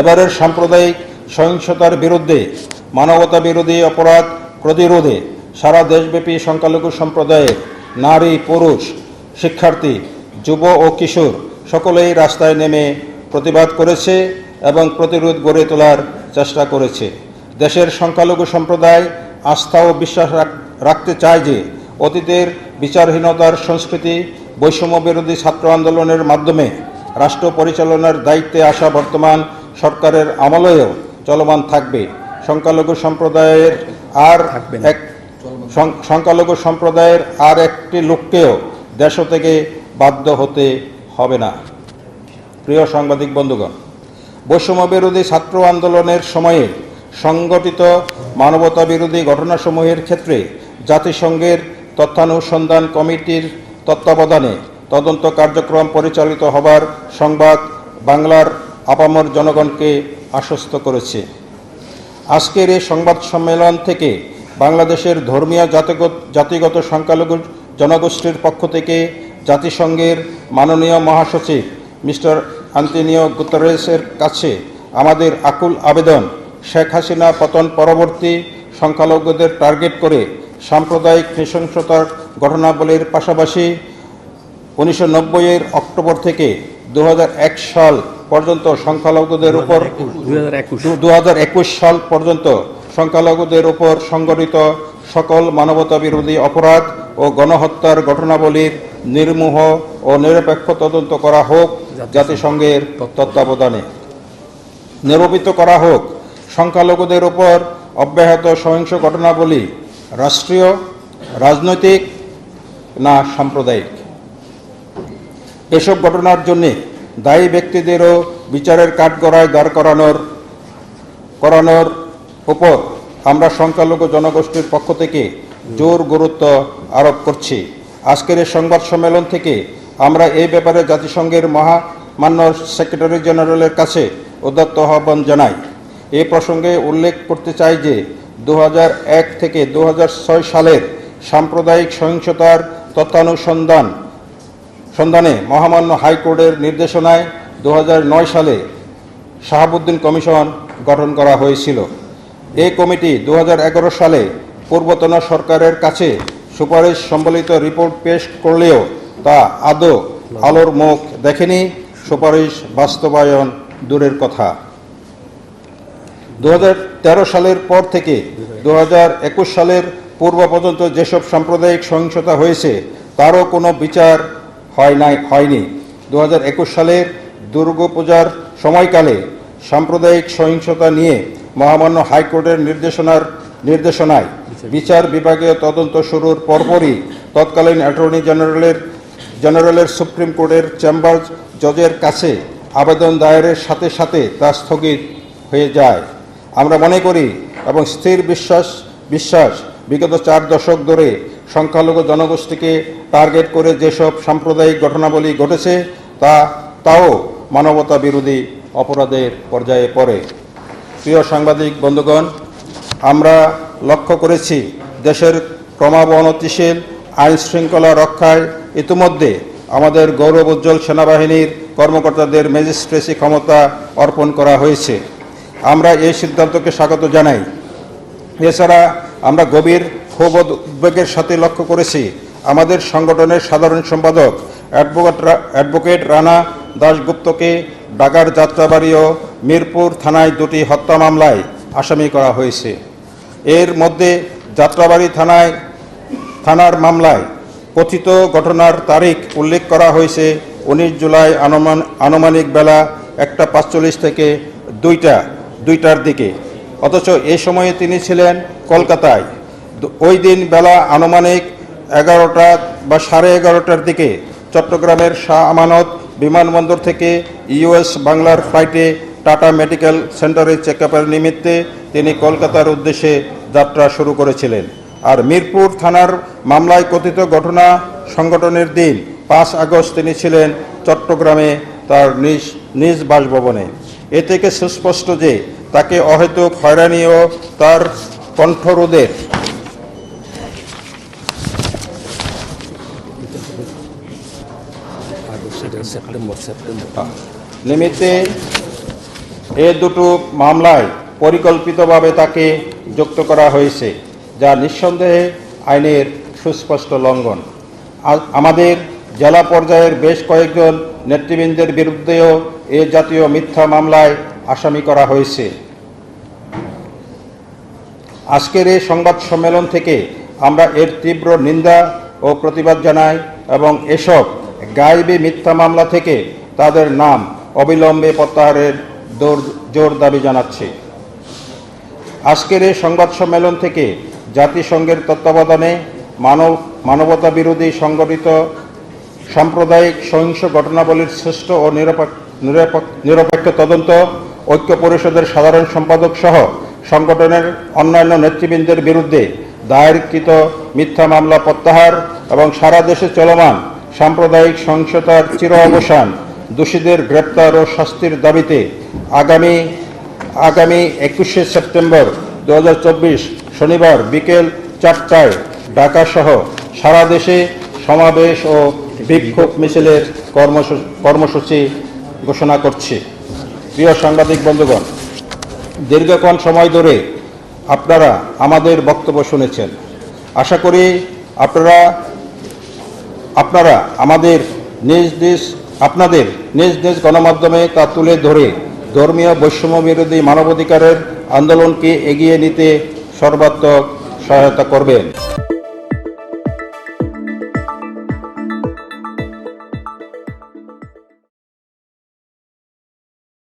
এবারের সাম্প্রদায়িক সহিংসতার বিরুদ্ধে, মানবতা বিরোধী অপরাধ প্রতিরোধে সারা দেশব্যাপী সংখ্যালঘু সম্প্রদায়ের নারী, পুরুষ, শিক্ষার্থী, যুব ও কিশোর সকলেই রাস্তায় নেমে প্রতিবাদ করেছে এবং প্রতিরোধ গড়ে তোলার চেষ্টা করেছে। দেশের সংখ্যালঘু সম্প্রদায় আস্থা ও বিশ্বাস রাখতে চায় যে, অতীতের বিচারহীনতার সংস্কৃতি বৈষম্য বিরোধী ছাত্র আন্দোলনের মাধ্যমে রাষ্ট্র পরিচালনার দায়িত্বে আসা বর্তমান সরকারের আমলেও চলমান থাকবে। সংখ্যালঘু সম্প্রদায়ের আর এক সংখ্যালঘু সম্প্রদায়ের আর একটি লোককেও দেশ থেকে বাধ্য হতে হবে না। প্রিয় সাংবাদিক বন্ধুগণ বৈষম্য বিরোধী ছাত্র আন্দোলনের সময়ে সংগঠিত মানবতা বিরোধী ঘটনাসমূহের ক্ষেত্রে জাতিসংঘের তথ্যানুসন্ধান কমিটির তত্ত্বাবধানে তদন্ত কার্যক্রম পরিচালিত হবার সংবাদ বাংলার আপামর জনগণকে আশ্বস্ত করেছে। আজকের এই সংবাদ সম্মেলন থেকে বাংলাদেশের ধর্মীয় জাতিগত জাতিগত সংখ্যালঘু জনগোষ্ঠীর পক্ষ থেকে জাতিসংঘের মাননীয় মহাসচিব মিস্টার আন্তনিও গুতরেসের কাছে আমাদের আকুল আবেদন, শেখ হাসিনা পতন পরবর্তী সংখ্যালঘুদের টার্গেট করে সাম্প্রদায়িক নৃশংসতার ঘটনাবলীর পাশাপাশি উনিশশো নব্বইয়ের অক্টোবর থেকে দু হাজার এক সাল পর্যন্ত সংখ্যালঘুদের উপর হাজার দু একুশ সাল পর্যন্ত সংখ্যালঘুদের উপর সংগঠিত সকল মানবতা বিরোধী অপরাধ ও গণহত্যার ঘটনাবলীর নির্মূহ ও নিরপেক্ষ তদন্ত করা হোক জাতিসংঘের তত্ত্বাবধানে। নিরূপিত করা হোক। সংখ্যালঘুদের উপর অব্যাহত সহিংস ঘটনাবলী রাষ্ট্রীয় রাজনৈতিক না সাম্প্রদায়িক। এসব ঘটনার জন্যে দায়ী ব্যক্তিদেরও বিচারের কাঠগড়ায় দাঁড় করানোর করানোর উপর আমরা সংখ্যালঘু জনগোষ্ঠীর পক্ষ থেকে জোর গুরুত্ব আরোপ করছি। আজকের এই সংবাদ সম্মেলন থেকে আমরা এই ব্যাপারে জাতিসংঘের মহামান্য সেক্রেটারি জেনারেলের কাছে উদাত্ত আহ্বান জানাই। এ প্রসঙ্গে উল্লেখ করতে চাই যে দু হাজার এক থেকে দু হাজার ছয় সালের সাম্প্রদায়িক সহিংসতার তথ্যানুসন্ধান সন্ধানে মহামান্য হাইকোর্টের নির্দেশনায় দু হাজার নয় সালে শাহাবুদ্দিন কমিশন গঠন করা হয়েছিল। এই কমিটি দু হাজার এগারো সালে পূর্বতন সরকারের কাছে সুপারিশ সম্বলিত রিপোর্ট পেশ করলেও তা আদৌ আলোর মুখ দেখেনি। সুপারিশ বাস্তবায়ন দূরের কথা। দু হাজার তেরো সালের পর থেকে দু হাজার একুশ সালের পূর্ব পর্যন্ত যেসব সাম্প্রদায়িক সহিংসতা হয়েছে, তারও কোনো বিচার হয় নাই, হয়নি। দু সালের দুর্গাপূজার সময়কালে সাম্প্রদায়িক সহিংসতা নিয়ে মহামান্য হাইকোর্টের নির্দেশনার নির্দেশনায় বিচার বিভাগীয় তদন্ত শুরুর পরপরই তৎকালীন অ্যাটর্নি জেনারেলের জেনারেলের সুপ্রিম কোর্টের চেম্বার জজের কাছে আবেদন দায়েরের সাথে সাথে তা স্থগিত হয়ে যায়। আমরা মনে করি এবং স্থির বিশ্বাস বিশ্বাস বিগত চার দশক ধরে সংখ্যালঘু জনগোষ্ঠীকে টার্গেট করে যেসব সাম্প্রদায়িক ঘটনাবলী ঘটেছে, তা, তাও মানবতা বিরোধী অপরাধের পর্যায়ে পড়ে। প্রিয় সাংবাদিক বন্ধুগণ, আমরা লক্ষ্য করেছি দেশের ক্রমাবনতিশীল আইন শৃঙ্খলা রক্ষায় ইতিমধ্যে আমাদের গৌরব উজ্জ্বল সেনাবাহিনীর কর্মকর্তাদের ম্যাজিস্ট্রেসি ক্ষমতা অর্পণ করা হয়েছে। আমরা এই সিদ্ধান্তকে স্বাগত জানাই। এছাড়া আমরা গভীর ক্ষোভ উদ্বেগের সাথে লক্ষ্য করেছি। আমাদের সংগঠনের সাধারণ সম্পাদক অ্যাডভোকেট অ্যাডভোকেট রানা দাশগুপ্তকে ডাকার যাত্রাবাড়ি ও মিরপুর থানায় দুটি হত্যা মামলায় আসামি করা হয়েছে। এর মধ্যে যাত্রাবাড়ি থানায় থানার মামলায় কথিত ঘটনার তারিখ উল্লেখ করা হয়েছে উনিশ জুলাই আনুমান আনুমানিক বেলা একটা পাঁচচল্লিশ থেকে দুইটা দুইটার দিকে। অথচ এ সময়ে তিনি ছিলেন কলকাতায়। ওই দিন বেলা আনুমানিক এগারোটা বা সাড়ে এগারোটার দিকে চট্টগ্রামের শাহ আমানত বিমানবন্দর থেকে ইউএস বাংলার ফ্লাইটে টাটা মেডিকেল সেন্টারে চেক আপের নিমিত্তে তিনি কলকাতার উদ্দেশ্যে যাত্রা শুরু করেছিলেন। আর মিরপুর থানার মামলায় কথিত ঘটনা সংগঠনের দিন পাঁচ আগস্ট তিনি ছিলেন চট্টগ্রামে তার নিজ নিজ বাসভবনে। এ থেকে সুস্পষ্ট যে তাকে অহেতুক হয়রানি ও তার কণ্ঠরোধের আগস্ট নিমিত্তে এ দুটো মামলায় পরিকল্পিতভাবে তাকে যুক্ত করা হয়েছে, যা নিঃসন্দেহে আইনের সুস্পষ্ট লঙ্ঘন। আমাদের জেলা পর্যায়ের বেশ কয়েকজন নেতৃবৃন্দের বিরুদ্ধেও এ জাতীয় মিথ্যা মামলায় আসামি করা হয়েছে। আজকের এই সংবাদ সম্মেলন থেকে আমরা এর তীব্র নিন্দা ও প্রতিবাদ জানাই এবং এসব গাইবে মিথ্যা মামলা থেকে তাদের নাম অবিলম্বে প্রত্যাহারের জোর দাবি জানাচ্ছি। আজকের এই সংবাদ সম্মেলন থেকে জাতিসংঘের তত্ত্বাবধানে মানব মানবতা বিরোধী সংগঠিত সাম্প্রদায়িক সহিংস ঘটনাবলীর শ্রেষ্ঠ ও নিরপেক্ষ তদন্ত, ঐক্য পরিষদের সাধারণ সম্পাদক সহ সংগঠনের অন্যান্য নেতৃবৃন্দের বিরুদ্ধে দায়েরকৃত মিথ্যা মামলা প্রত্যাহার এবং সারা দেশে চলমান সাম্প্রদায়িক সহিংসতার চির অবসান, দোষীদের গ্রেপ্তার ও শাস্তির দাবিতে আগামী আগামী একুশে সেপ্টেম্বর দু হাজার চব্বিশ শনিবার বিকেল চারটায় ঢাকাসহ সারা দেশে সমাবেশ ও বিক্ষোভ মিছিলের কর্মসূ- কর্মসূচি ঘোষণা করছি। প্রিয় সাংবাদিক বন্ধুগণ, দীর্ঘক্ষণ সময় ধরে আপনারা আমাদের বক্তব্য শুনেছেন। আশা করি আপনারা আপনারা আমাদের নিজ নিজ আপনাদের নিজ নিজ গণমাধ্যমে তা তুলে ধরে ধর্মীয় বৈষম্য বিরোধী মানবাধিকারের আন্দোলনকে এগিয়ে নিতে সর্বাত্মক সহায়তা করবেন।